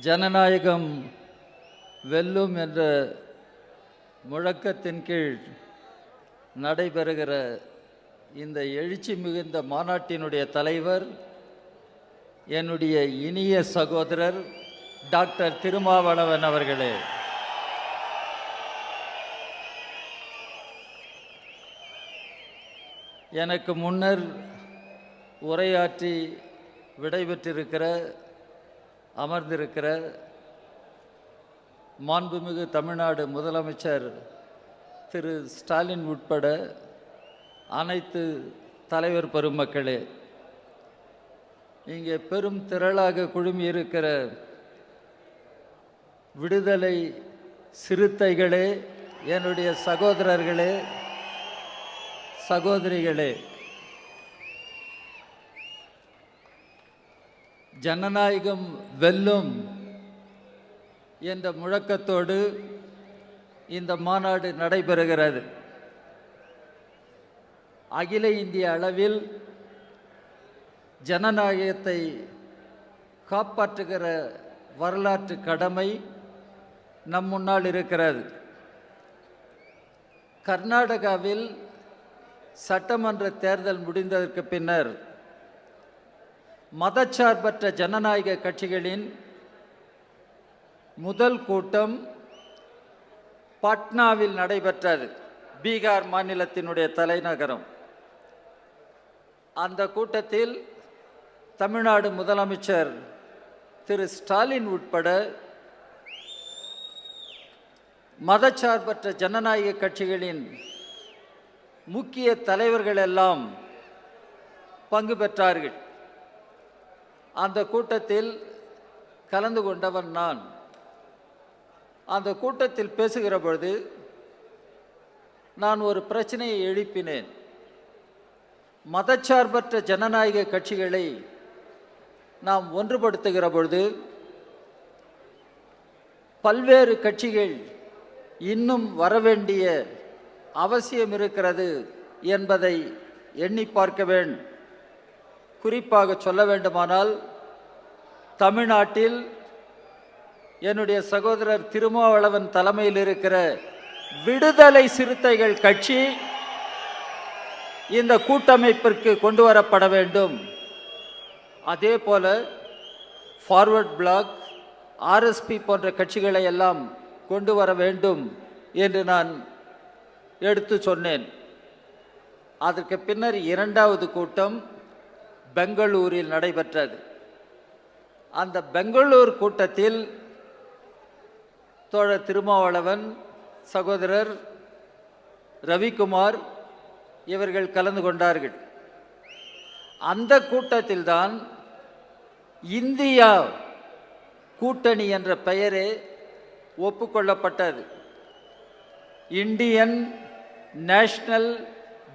ஜனநாயகம் வெல்லும் என்ற முழக்கத்தின் கீழ் நடைபெறுகிற இந்த எழுச்சி மிகுந்த மாநாட்டினுடைய தலைவர் என்னுடைய இனிய சகோதரர் டாக்டர் திருமாவளவன் அவர்களே. எனக்கு முன்னர் உரையாற்றி விடைபெற்றிருக்கிற அமர்ந்திருக்கிற மாண்புமிகு தமிழ்நாடு முதலமைச்சர் திரு ஸ்டாலின் உட்பட அனைத்து தலைவர் பெருமக்களே இங்கே பெரும் திரளாக குழுமியிருக்கிற விடுதலை சிறுத்தைகளே என்னுடைய சகோதரர்களே சகோதரிகளே ஜனநாயகம் வெல்லும் என்ற முழக்கத்தோடு இந்த மாநாடு நடைபெறுகிறது. அகில இந்திய அளவில் ஜனநாயகத்தை காப்பாற்றுகிற வரலாற்று கடமை நம் முன்னால் இருக்கிறது. கர்நாடகாவில் சட்டமன்ற தேர்தல் முடிந்ததற்கு பின்னர் மதச்சார்பற்ற ஜனநாயக கட்சிகளின் முதல் கூட்டம் பாட்னாவில் நடைபெற்றது. பீகார் மாநிலத்தினுடைய தலைநகரம். அந்த கூட்டத்தில் தமிழ்நாடு முதலமைச்சர் திரு ஸ்டாலின் உட்பட மதச்சார்பற்ற ஜனநாயக கட்சிகளின் முக்கிய தலைவர்கள் எல்லாம் பங்கு பெற்றார்கள். அந்த கூட்டத்தில் கலந்து கொண்டவன் நான். அந்த கூட்டத்தில் பேசுகிற பொழுது நான் ஒரு பிரச்சனையை எழுப்பினேன். மதச்சார்பற்ற ஜனநாயக கட்சிகளை நாம் ஒன்றுபடுத்துகிற பொழுது பல்வேறு கட்சிகள் இன்னும் வரவேண்டிய அவசியம் இருக்கிறது என்பதை எண்ணி பார்க்க வேண்டும். குறிப்பாக சொல்ல வேண்டுமானால் தமிழ்நாட்டில் என்னுடைய சகோதரர் திருமாவளவன் தலைமையில் இருக்கிற விடுதலை சிறுத்தைகள் கட்சி இந்த கூட்டமைப்பிற்கு கொண்டு வரப்பட வேண்டும். அதே போல ஃபார்வர்ட் பிளாக் ஆர்எஸ்பி போன்ற கட்சிகளை எல்லாம் கொண்டு வர வேண்டும் என்று நான் எடுத்து சொன்னேன். அதற்கு பின்னர் இரண்டாவது கூட்டம் பெங்களூரில் நடைபெற்றது. அந்த பெங்களூர் கூட்டத்தில் தோழர் திருமாவளவன் சகோதரர் ரவிக்குமார் இவர்கள் கலந்து கொண்டார்கள். அந்த கூட்டத்தில்தான் இந்தியா கூட்டணி என்ற பெயரே ஒப்புக்கொள்ளப்பட்டது. Indian national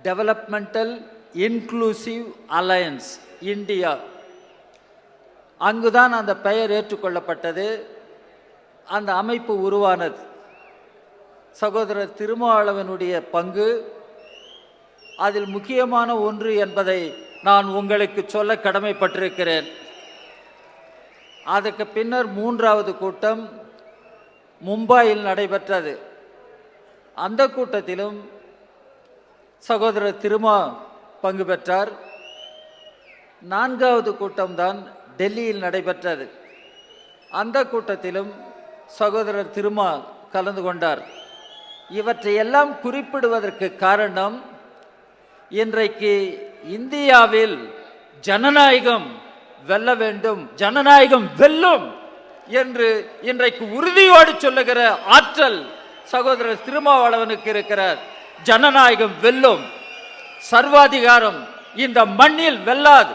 developmental inclusive alliance India அங்குதான் அந்த பெயர் ஏற்றுக்கொள்ளப்பட்டது. அந்த அமைப்பு உருவானது. சகோதரர் திருமாவளவனுடைய பங்கு அதில் முக்கியமான ஒன்று என்பதை நான் உங்களுக்கு சொல்ல கடமைப்பட்டிருக்கிறேன். அதற்கு பின்னர் மூன்றாவது கூட்டம் மும்பாயில் நடைபெற்றது. அந்த கூட்டத்திலும் சகோதரர் திருமா பங்கு பெற்றார். நான்காவது கூட்டம்தான் டெல்லியில் நடைபெற்றது. அந்த கூட்டத்திலும் சகோதரர் திருமா கலந்து கொண்டார். இவற்றையெல்லாம் குறிப்பிடுவதற்கு காரணம் இன்றைக்கு இந்தியாவில் ஜனநாயகம் வெல்ல வேண்டும் ஜனநாயகம் வெல்லும் என்று இன்றைக்கு உறுதியோடு சொல்லுகிற ஆற்றல் சகோதரர் திருமாவளவனுக்கு இருக்கிறார் ஜனநாயகம் வெல்லும் சர்வாதிகாரம் இந்த மண்ணில் வெல்லாது.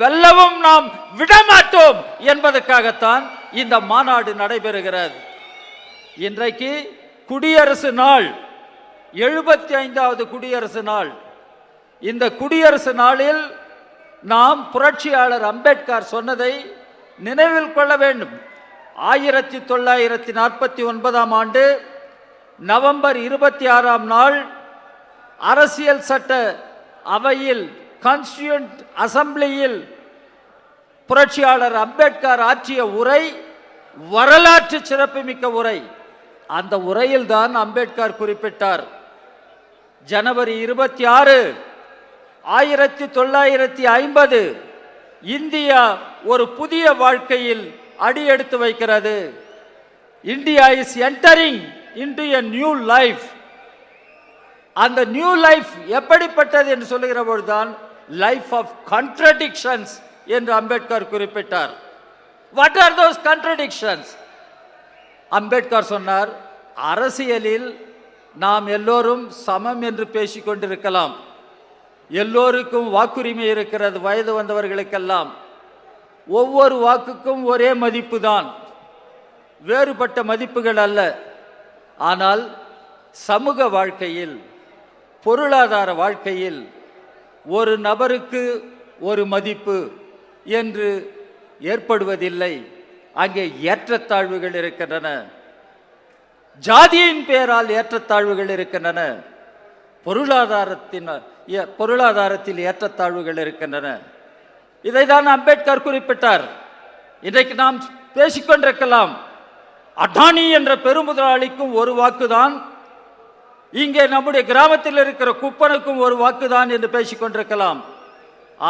வெல்லவும் நாம் விடமாட்டோம் என்பதற்காகத்தான் இந்த மாநாடு நடைபெறுகிறது. இன்றைக்கு குடியரசு நாள். எழுபத்தி ஐந்தாவது குடியரசு நாள். இந்த குடியரசு நாளில் நாம் புரட்சியாளர் அம்பேத்கர் சொன்னதை நினைவில் கொள்ள வேண்டும். ஆயிரத்தி தொள்ளாயிரத்தி நாற்பத்தி ஒன்பதாம் ஆண்டு நவம்பர் இருபத்தி ஆறாம் நாள் அரசியல் சட்ட அவையில் கான்ஸ்டியூண்ட் அசம்பிளியில் புரட்சியாளர் அம்பேத்கர் ஆற்றிய உரை வரலாற்று சிறப்புமிக்க உரை. அந்த உரையில் தான் அம்பேத்கர் குறிப்பிட்டார். ஜனவரி இருபத்தி ஆறு ஆயிரத்தி தொள்ளாயிரத்தி ஐம்பது இந்தியா ஒரு புதிய வாழ்க்கையில் அடியெடுத்து வைக்கிறது. India is entering into a new life அந்த நியூ லைஃப் எப்படிப்பட்டது என்று சொல்லுகிற பொழுதுதான் லைஃப் ஆஃப் கண்ட்ரடிக்ஷன்ஸ் என்று அம்பேத்கர் குறிப்பிட்டார். What are those contradictions Ambedkar சொன்னார் அரசியலில் நாம் எல்லோரும் சமம் என்று பேசிக்கொண்டிருக்கலாம் எல்லோருக்கும் வாக்குரிமை இருக்கிறது வயது வந்தவர்களுக்கெல்லாம். ஒவ்வொரு வாக்குக்கும் ஒரே மதிப்பு தான் வேறுபட்ட மதிப்புகள் அல்ல. ஆனால் சமூக வாழ்க்கையில் பொருளாதார வாழ்க்கையில் ஒரு நபருக்கு ஒரு மதிப்பு என்று ஏற்படுவதில்லை. அங்கே ஏற்றத்தாழ்வுகள் இருக்கின்றன. ஜாதியின் பெயரால் ஏற்றத்தாழ்வுகள் இருக்கின்றன. பொருளாதாரத்தின் பொருளாதாரத்தில் ஏற்றத்தாழ்வுகள் இருக்கின்றன. இதை தான் அம்பேத்கர் குறிப்பிட்டார். இன்றைக்கு நாம் பேசிக்கொண்டிருக்கலாம். அடானி என்ற பெருமுதலாளிக்கும் ஒரு வாக்குதான் இங்கே நம்முடைய கிராமத்தில் இருக்கிற குப்பனுக்கும் ஒரு வாக்குதான் என்று பேசிக்கொண்டிருக்கலாம்.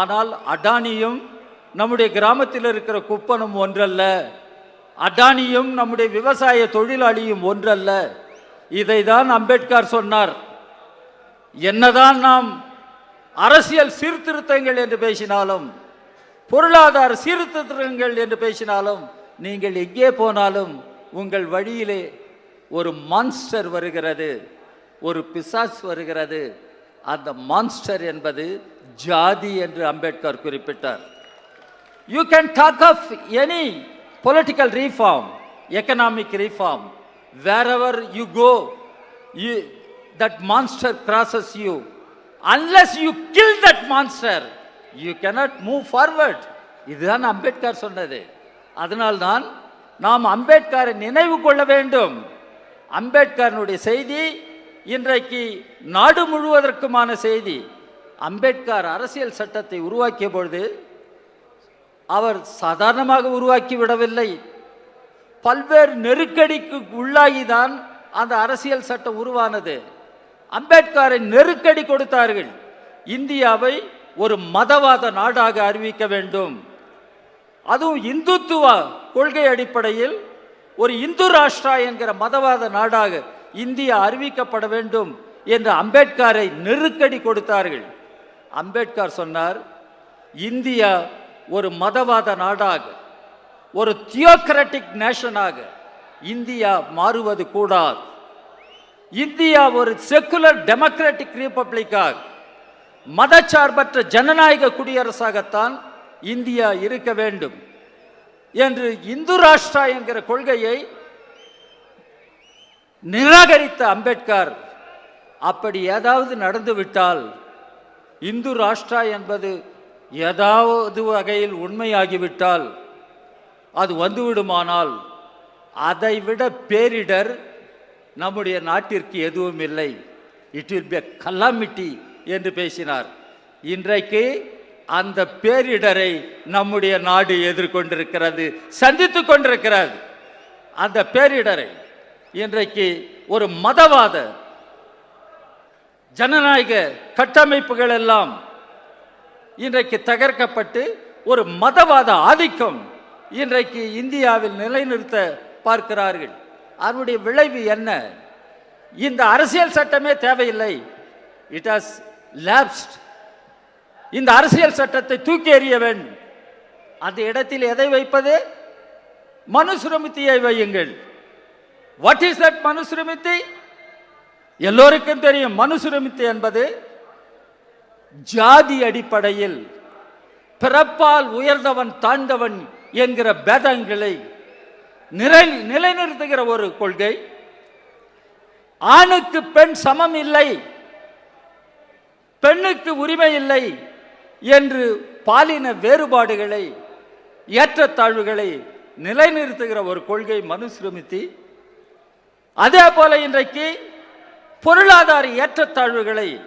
ஆனால் அடானியும் நம்முடைய கிராமத்தில் இருக்கிற குப்பனும் ஒன்றல்ல. அடானியும் நம்முடைய விவசாய தொழிலாளியும் ஒன்றல்ல. இதை தான் அம்பேத்கர் சொன்னார். என்னதான் நாம் அரசியல் சீர்திருத்தங்கள் என்று பேசினாலும் பொருளாதார சீர்திருத்தங்கள் என்று பேசினாலும் நீங்கள் எங்கே போனாலும் உங்கள் வழியிலே ஒரு மான்ஸ்டர் வருகிறது. ஒரு பிசாஸ் வருகிறது அந்த மான்ஸ்டர் என்பது ஜாதி என்று அம்பேத்கர் குறிப்பிட்டார் you can talk of any political reform economic reform wherever you go you that monster crosses you unless you kill that monster you cannot move forward இதுதான் அம்பேத்கர் சொன்னது அதனால்தான் நாம் அம்பேத்கரை நினைவு கொள்ள வேண்டும் அம்பேத்கரனுடைய செய்தி இன்றைக்கு நாடு முழுவதற்குமான செய்தி அம்பேத்கர் அரசியல் சட்டத்தை உருவாக்கிய பொழுது அவர் சாதாரணமாக உருவாக்கி விடவில்லை. பல்வேறு நெருக்கடிக்கு உள்ளாகிதான் அந்த அரசியல் சட்டம் உருவானது. அம்பேத்கரை நெருக்கடி கொடுத்தார்கள். இந்தியாவை ஒரு மதவாத நாடாக அறிவிக்க வேண்டும். அதுவும் இந்துத்துவ கொள்கை அடிப்படையில் ஒரு இந்து ராஷ்டிரா என்கிற மதவாத நாடாக இந்தியா அறிவிக்கப்பட வேண்டும் என்று அம்பேத்கரை நெருக்கடி கொடுத்தார்கள். அம்பேத்கர் சொன்னார் இந்தியா ஒரு மதவாத நாடாக ஒரு தியோக்ராட்டிக் நேஷனாக இந்தியா மாறுவது கூடாது. இந்தியா ஒரு செக்குலர் டெமோக்ராட்டிக் ரிப்பப்ளிக்காக மதச்சார்பற்ற ஜனநாயக குடியரசாகத்தான் இந்தியா இருக்க வேண்டும். என்று இந்து ராஷ்டிரா என்கிற கொள்கையை நிராகரித்த அம்பேத்கர் அப்படி ஏதாவது நடந்துவிட்டால் இந்து ராஷ்டிரா என்பது ஏதாவது வகையில் உண்மையாகிவிட்டால் அது வந்துவிடுமானால் அதைவிட பேரிடர் நம்முடைய நாட்டிற்கு எதுவும் இல்லை. இட் வில் பி கலாமிட்டி என்று பேசினார். இன்றைக்கு அந்த பேரிடரை நம்முடைய நாடு எதிர்கொண்டிருக்கிறது சந்தித்து கொண்டிருக்கிறது. அந்த பேரிடரை இன்றைக்கு ஒரு மதவாத ஜனநாயக கட்டமைப்புகள் எல்லாம் இன்றைக்கு தகர்க்கப்பட்டு ஒரு மதவாத ஆதிக்கம் இன்றைக்கு இந்தியாவில் நிலைநிறுத்த பார்க்கிறார்கள். அதனுடைய விளைவு என்ன? இந்த அரசியல் சட்டமே தேவையில்லை. இட் ஹாஸ் லேப்ஸ்ட் இந்த அரசியல் சட்டத்தை தூக்கி எறிய வேண்டும். அந்த இடத்தில் எதை வைப்பது? மனுசுரமித்தியை வையுங்கள். வாட் இஸ் தட் மனுசுரமித்தி எல்லோருக்கும் தெரியும். மனுசுரமித்தி என்பது ஜாதி அடிப்படையில் பிறப்பால் உயர்ந்தவன் தாழ்ந்தவன் என்கிற பேதங்களை நிலை நிலைநிறுத்துகிற ஒரு கொள்கை. ஆணுக்கு பெண் சமம் இல்லை. பெண்ணுக்கு உரிமை இல்லை என்று பாலின வேறுபாடுகளை ஏற்றத்தாழ்வுகளை நிலைநிறுத்துகிற ஒரு கொள்கை மனுஸ்மிருதி அதே போல இன்றைக்கு பொருளாதார ஏற்றத்தாழ்வுகளை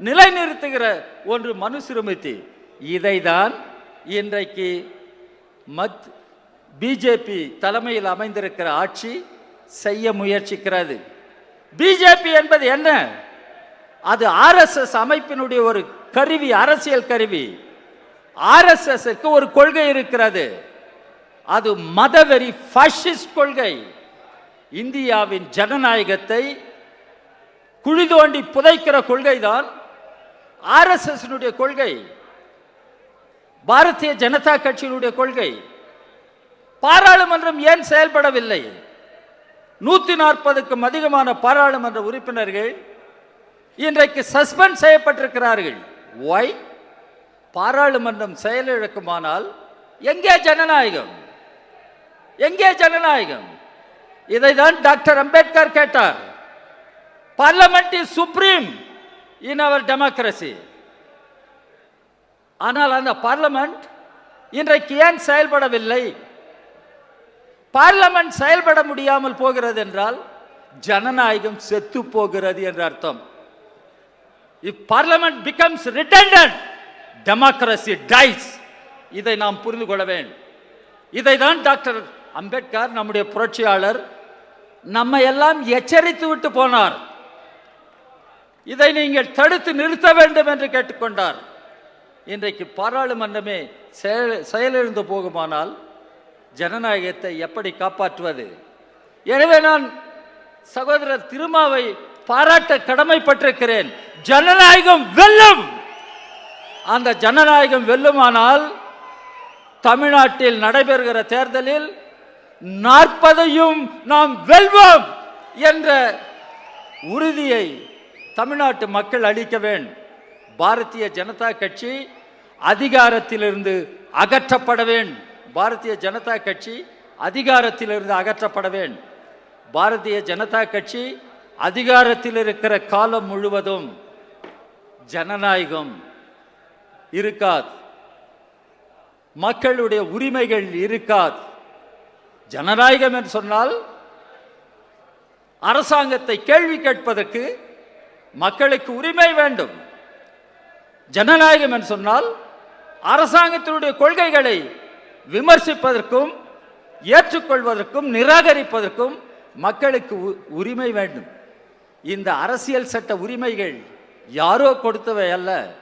நிலைநிறுத்துகிற ஒன்று மனுசிறுமித்தி இதை தான் இன்றைக்கு மத் பிஜேபி தலைமையில் அமைந்திருக்கிற ஆட்சி செய்ய முயற்சிக்கிறது. பிஜேபி என்பது என்ன? அது ஆர்எஸ்எஸ் அமைப்பினுடைய ஒரு கருவி அரசியல் கருவி. ஆர்எஸ்எஸ்க்கு ஒரு கொள்கை இருக்கிறது. அது மதவெறி ஃபாஷிஸ்ட் கொள்கை. இந்தியாவின் ஜனநாயகத்தை குழி தோண்டி புதைக்கிற கொள்கைதான் ஆர்எஸ்எஸ்னுடைய கொள்கை பாரதிய ஜனதா கட்சியினுடைய கொள்கை. பாராளுமன்றம் ஏன் செயல்படவில்லை? நூத்தி நாற்பதுக்கும் அதிகமான பாராளுமன்ற உறுப்பினர்கள் இன்றைக்கு சஸ்பெண்ட் செய்யப்பட்டிருக்கிறார்கள். ஒய் பாராளுமன்றம் செயலிழக்குமானால் எங்கே ஜனநாயகம்? எங்கே ஜனநாயகம்? இதை தான் டாக்டர் அம்பேத்கர் கேட்டார். Parliament is supreme in our democracy. ஆனால் அந்த பார்லமெண்ட் இன்றைக்கு ஏன் செயல்படவில்லை? பார்லமெண்ட் செயல்பட முடியாமல் போகிறது என்றால் ஜனநாயகம் செத்து போகிறது என்ற அர்த்தம். If parliament becomes redundant democracy dies இதை நாம் புரிந்து கொள்ள வேண்டும். இதை தான் டாக்டர் அம்பேத்கர் நம்முடைய புரட்சியாளர் நம்ம எல்லாம் எச்சரித்து விட்டு போனார். இதை நீங்கள் தடுத்து நிறுத்த வேண்டும் என்று கேட்டுக்கொண்டார். இன்றைக்கு பாராளுமன்றமே செயல் செயலிழந்து போகுமானால் ஜனநாயகத்தை எப்படி காப்பாற்றுவது? எனவே நான் சகோதரர் திருமாவை பாராட்ட கடமைப்பட்டிருக்கிறேன். ஜனநாயகம் வெல்லும்! அந்த ஜனநாயகம் வெல்லுமானால் தமிழ்நாட்டில் நடைபெறுகிற தேர்தலில் நாற்பதையும் நாம் வெல்வோம் என்ற உறுதியை தமிழ்நாட்டு மக்கள் அளிக்க வேண்டும். பாரதிய ஜனதா கட்சி அதிகாரத்திலிருந்து அகற்றப்பட வேண்டும். பாரதிய ஜனதா கட்சி அதிகாரத்திலிருந்து அகற்றப்பட வேண்டும். பாரதிய ஜனதா கட்சி அதிகாரத்தில் இருக்கிற காலம் முழுவதும் ஜனநாயகம் இருக்காது. மக்களுடைய உரிமைகள் இருக்காது. ஜனநாயகம் என்று சொன்னால் அரசாங்கத்தை கேள்வி கேட்பதற்கு மக்களுக்கு உரிமை வேண்டும். ஜனநாயகம் என்று சொன்னால் அரசாங்கத்தினுடைய கொள்கைகளை விமர்சிப்பதற்கும் ஏற்றுக்கொள்வதற்கும் நிராகரிப்பதற்கும் மக்களுக்கு உ- உரிமை வேண்டும். இந்த அரசியல் சட்ட உரிமைகள் யாரோ கொடுத்தவை அல்ல.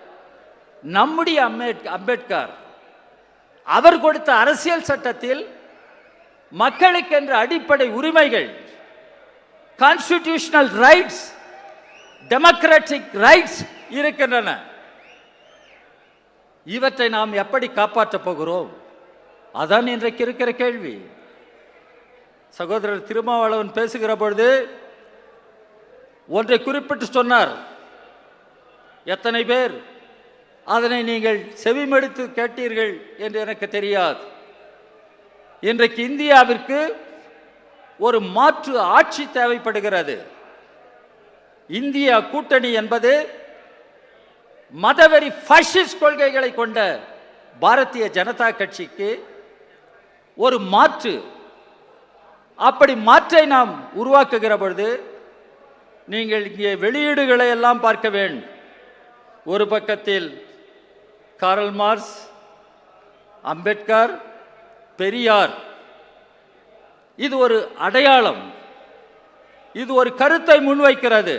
நம்முடைய அம்பேட் அம்பேத்கர் அவர் கொடுத்த அரசியல் சட்டத்தில் மக்களுக்கென்ற அடிப்படை உரிமைகள் கான்ஸ்டிடியூஷனல் ரைட்ஸ் டெமோக்ராட்டிக் ரைட்ஸ் இருக்கின்றன. இவற்றை நாம் எப்படி காப்பாற்றப் போகிறோம்? அதான் இன்றைக்கு இருக்கிற கேள்வி. சகோதரர் திருமாவளவன் பேசுகிற பொழுது ஒன்றை குறிப்பிட்டு சொன்னார். எத்தனை பேர் அதனை நீங்கள் செவிமடுத்து கேட்டீர்கள் என்று எனக்கு தெரியாது. இன்றைக்கு இந்தியாவிற்கு ஒரு மாற்று ஆட்சி தேவைப்படுகிறது. இந்தியா கூட்டணி என்பது மதவெறி ஃபாசிஸ்ட் கொள்கைகளை கொண்ட பாரதிய ஜனதா கட்சிக்கு ஒரு மாற்று. அப்படி மாற்றை நாம் உருவாக்குகிற பொழுது நீங்கள் இங்கே வெளியீடுகளை எல்லாம் பார்க்க வேண்டும். ஒரு பக்கத்தில் காரல் மார்ஸ் அம்பேத்கர் பெரியார். இது ஒரு அடையாளம். இது ஒரு கருத்தை முன்வைக்கிறது.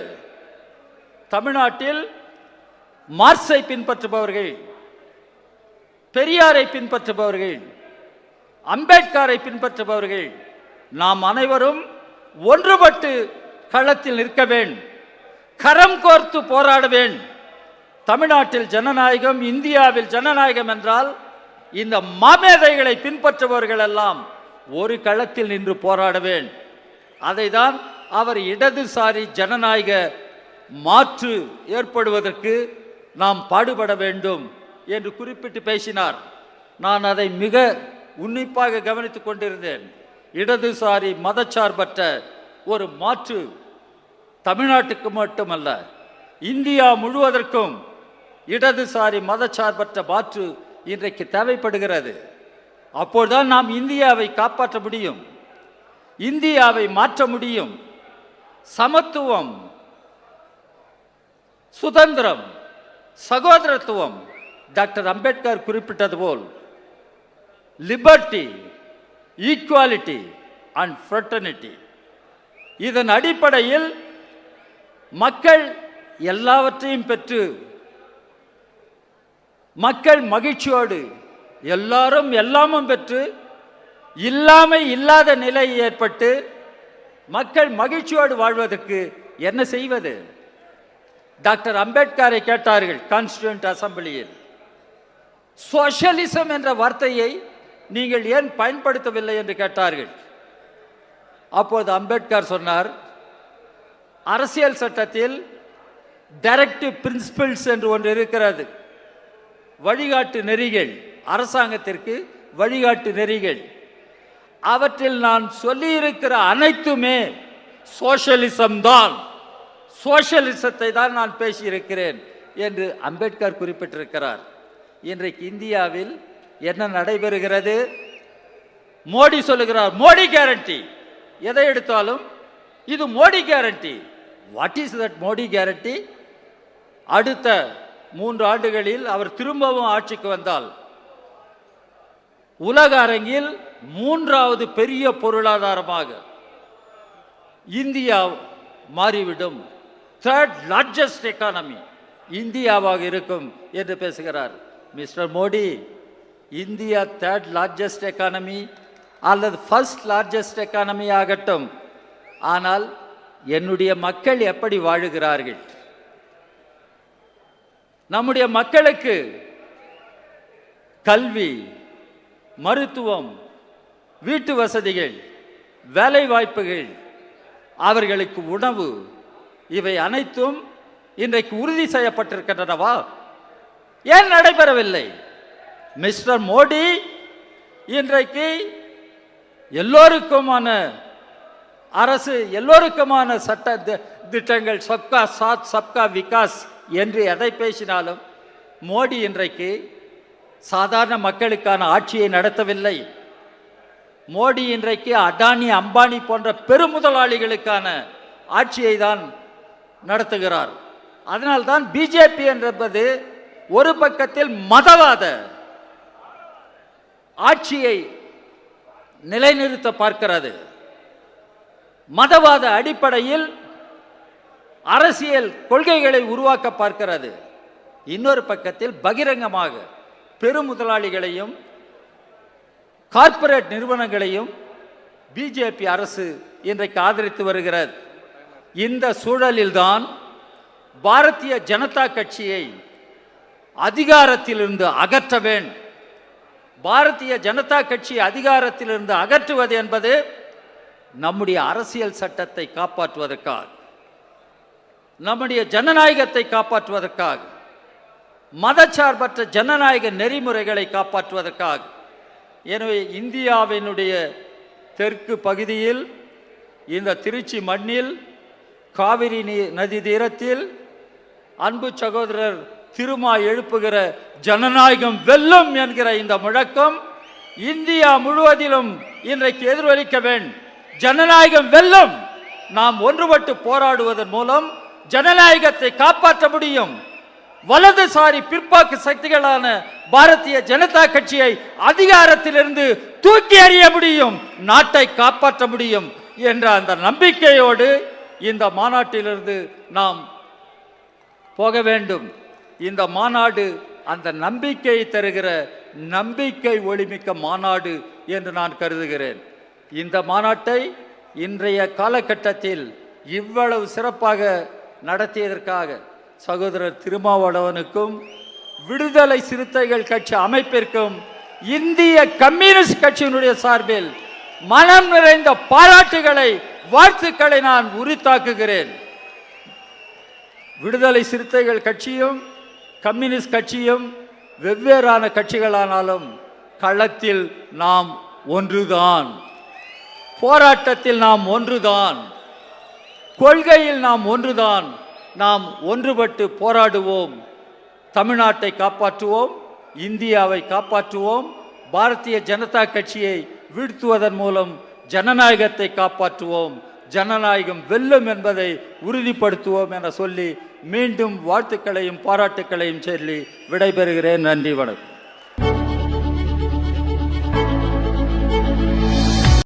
தமிழ்நாட்டில் மார்க்சை பின்பற்றுபவர்கள் பெரியாரை பின்பற்றுபவர்கள் அம்பேத்கரை பின்பற்றுபவர்கள் நாம் அனைவரும் ஒன்றுபட்டு களத்தில் நிற்க வேண்டும் கரம் கோர்த்து போராட வேண்டும் தமிழ்நாட்டில் ஜனநாயகம் இந்தியாவில் ஜனநாயகம் என்றால் இந்த மாமேதைகளை பின்பற்றுபவர்கள் எல்லாம் ஒரு களத்தில் நின்று போராடுவேன். அதை அதைதான் அவர் இடதுசாரி ஜனநாயக மாற்று ஏற்படுவதற்கு நாம் பாடுபட வேண்டும் என்று குறிப்பிட்டு பேசினார். நான் அதை மிக உன்னிப்பாக கவனித்துக் கொண்டிருந்தேன். இடதுசாரி மதச்சார்பற்ற ஒரு மாற்று தமிழ்நாட்டுக்கு மட்டுமல்ல இந்தியா முழுவதற்கும் இடதுசாரி மதச்சார்பற்ற மாற்று இன்றைக்கு தேவைப்படுகிறது. அப்போதுதான் நாம் இந்தியாவை காப்பாற்ற முடியும். இந்தியாவை மாற்ற முடியும். சமத்துவம் சுதந்திரம் சகோதரத்துவம். டாக்டர் அம்பேத்கர் குறிப்பிட்டது போல் லிபர்ட்டி ஈக்குவாலிட்டி அண்ட் ஃப்ரெட்டர்னிட்டி இதன் அடிப்படையில் மக்கள் எல்லாவற்றையும் பெற்று மக்கள் மகிழ்ச்சியோடு எல்லாரும் எல்லாமும் பெற்று இல்லாமை இல்லாத நிலை ஏற்பட்டு மக்கள் மகிழ்ச்சியோடு வாழ்வதற்கு என்ன செய்வது? டாக்டர் அம்பேத்கரை கேட்டார்கள் கான்ஸ்டியூண்ட் அசம்பிளியில். சோஷலிசம் என்ற வார்த்தையை நீங்கள் ஏன் பயன்படுத்தவில்லை என்று கேட்டார்கள்? அப்போது அம்பேத்கர் சொன்னார் அரசியல் சட்டத்தில் டைரக்டிவ் பிரின்சிபிள்ஸ் என்று ஒன்று இருக்கிறது. வழிகாட்டு நெறிகள் அரசாங்கத்திற்கு வழிகாட்டு நெறிகள். அவற்றில் நான் சொல்லியிருக்கிற அனைத்துமே சோஷலிசம் தான். சோஷலிசத்தை தான் நான் பேசியிருக்கிறேன் என்று அம்பேத்கர் குறிப்பிட்டிருக்கிறார். இன்றைக்கு இந்தியாவில் என்ன நடைபெறுகிறது? மோடி சொல்லுகிறார் மோடி கேரண்டி எதை எடுத்தாலும் இது Modi guarantee what is that Modi guarantee அடுத்த மூன்று ஆண்டுகளில் அவர் திரும்பவும் ஆட்சிக்கு வந்தால் உலக அரங்கில் மூன்றாவது பெரிய பொருளாதாரமாக இந்தியா மாறிவிடும். தேர்ட் லார்ஜஸ்ட் எக்கானமி இந்தியாவாக இருக்கும் என்று பேசுகிறார் mister Modi. India third largest economy அல்லது ஃபர்ஸ்ட் லார்ஜஸ்ட் எக்கானமி ஆகட்டும். ஆனால் என்னுடைய மக்கள் எப்படி வாழுகிறார்கள்? நம்முடைய மக்களுக்கு கல்வி மருத்துவம் வீட்டு வசதிகள் வேலை வாய்ப்புகள் அவர்களுக்கு உணவு இவை அனைத்தும் இன்றைக்கு உறுதி செய்யப்பட்டிருக்கின்றனவா? ஏன் நடைபெறவில்லை? மிஸ்டர் மோடி இன்றைக்கு எல்லோருக்குமான அரசு எல்லோருக்குமான சட்ட தி- திட்டங்கள் சப்கா சாத் சப்கா விகாஸ் என்று எதை பேசினாலும் மோடி இன்றைக்கு சாதாரண மக்களுக்கான ஆட்சியை நடத்தவில்லை. மோடி இன்றைக்கு அடானி அம்பானி போன்ற பெருமுதலாளிகளுக்கான ஆட்சியை தான் நடத்துகிறார். அதனால்தான் பிஜேபி என்பது ஒரு பக்கத்தில் மதவாத ஆட்சியை நிலைநிறுத்த பார்க்கிறது. மதவாத அடிப்படையில் அரசியல் கொள்கைகளை உருவாக்க பார்க்கிறது. இன்னொரு பக்கத்தில் பகிரங்கமாக பெருமுதலாளிகளையும் கார்ப்பரேட் நிறுவனங்களையும் பிஜேபி அரசு இன்றைக்கு ஆதரித்து வருகிறது. இந்த சூழலில்தான் பாரதிய ஜனதா கட்சியை அதிகாரத்திலிருந்து அகற்ற வேண்டும் பாரதிய ஜனதா கட்சி அதிகாரத்திலிருந்து அகற்றுவது என்பது நம்முடைய அரசியல் சட்டத்தை காப்பாற்றுவதற்காக நம்முடைய ஜனநாயகத்தை காப்பாற்றுவதற்காக மதச்சார்பற்ற ஜனநாயக நெறிமுறைகளை காப்பாற்றுவதற்காக எனவே இந்தியாவினுடைய தெற்கு பகுதியில் இந்த திருச்சி மண்ணில் காவிரி நீ- நதி தீரத்தில் அன்பு சகோதரர் திருமா எழுப்புகிற ஜனநாயகம் வெல்லும் என்கிற இந்த முழக்கம் இந்தியா முழுவதிலும் இன்றைக்கு எதிரொலிக்க வேண்டும். ஜனநாயகம் வெல்லும். நாம் ஒன்றுபட்டு போராடுவதன் மூலம் ஜனநாயகத்தை காப்பாற்ற முடியும். வலதுசாரி பிற்பாக்கு சக்திகளான பாரதிய ஜனதா கட்சியை அதிகாரத்திலிருந்து தூக்கி எறிய முடியும். நாட்டை காப்பாற்ற முடியும் என்ற அந்த நம்பிக்கையோடு இந்த மாநாட்டிலிருந்து நாம் போக வேண்டும். இந்த மாநாடு அந்த நம்பிக்கையை தருகிற நம்பிக்கை ஒளிமிக்க மாநாடு என்று நான் கருதுகிறேன். இந்த மாநாட்டை இன்றைய காலகட்டத்தில் இவ்வளவு சிறப்பாக நடத்தியதற்காக சகோதரர் திருமாவளவனுக்கும் விடுதலை சிறுத்தைகள் கட்சி அமைப்பிற்கும் இந்திய கம்யூனிஸ்ட் கட்சியினுடைய சார்பில் மனம் நிறைந்த பாராட்டுகளை வாழ்த்துக்களை நான் உரித்தாக்குகிறேன். விடுதலை சிறுத்தைகள் கட்சியும் கம்யூனிஸ்ட் கட்சியும் வெவ்வேறான கட்சிகளானாலும் களத்தில் நாம் ஒன்றுதான். போராட்டத்தில் நாம் ஒன்றுதான். கொள்கையில் நாம் ஒன்றுதான். நாம் ஒன்றுபட்டு போராடுவோம். தமிழ்நாட்டை காப்பாற்றுவோம். இந்தியாவை காப்பாற்றுவோம். பாரதிய ஜனதா கட்சியை வீழ்த்துவதன் மூலம் ஜனநாயகத்தை காப்பாற்றுவோம். ஜனநாயகம் வெல்லும் என்பதை உறுதிப்படுத்துவோம் என சொல்லி மீண்டும் வாழ்த்துக்களையும் பாராட்டுக்களையும் சொல்லி விடைபெறுகிறேன். நன்றி வணக்கம்.